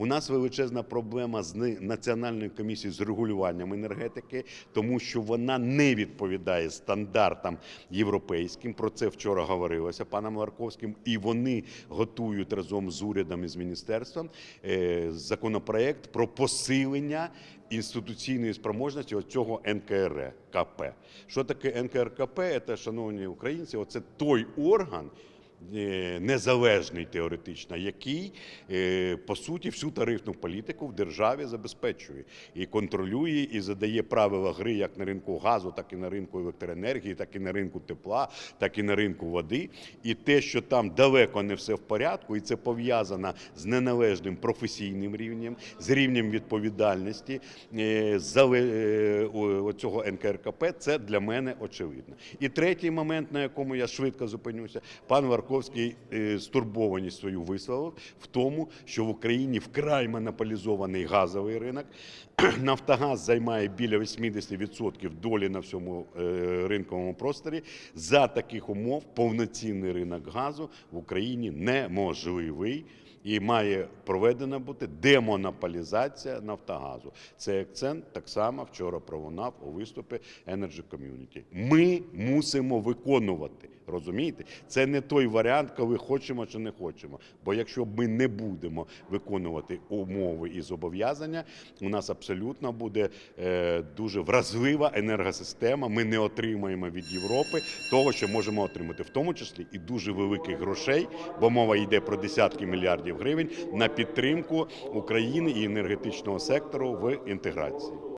У нас величезна проблема з національною комісією з регулюванням енергетики, тому що вона не відповідає стандартам європейським. Про це вчора говорилося паном Ларковським, і вони готують разом з урядом і з міністерством е, законопроект про посилення інституційної спроможності цього НКРКП. Що таке НКРКП? Це, шановні українці, оце той орган. Е, Незалежний теоретично, який е, по суті всю тарифну політику в державі забезпечує і контролює, і задає правила гри як на ринку газу, так і на ринку електроенергії, так і на ринку тепла, так і на ринку води. І те, що там далеко не все в порядку, і це пов'язано з неналежним професійним рівнем, з рівнем відповідальності е, цього НКРКП, це для мене очевидно. І третій момент, на якому я швидко зупинюся, пан Варковський е, стурбованість свою висловив в тому, що в Україні вкрай монополізований газовий ринок. Нафтогаз займає біля 80% долі на всьому е, ринковому просторі. За таких умов повноцінний ринок газу в Україні неможливий. І має проведена бути демонополізація Нафтогазу. Цей акцент так само вчора пролунав у виступі Energy Community. Ми мусимо виконувати. Розумієте, це не той варіант, коли хочемо чи не хочемо. Бо якщо ми не будемо виконувати умови і зобов'язання, у нас абсолютно буде е, дуже вразлива енергосистема. Ми не отримаємо від Європи того, що можемо отримати, в тому числі і дуже великих грошей, бо мова йде про десятки мільярдів гривень на підтримку України і енергетичного сектору в інтеграції.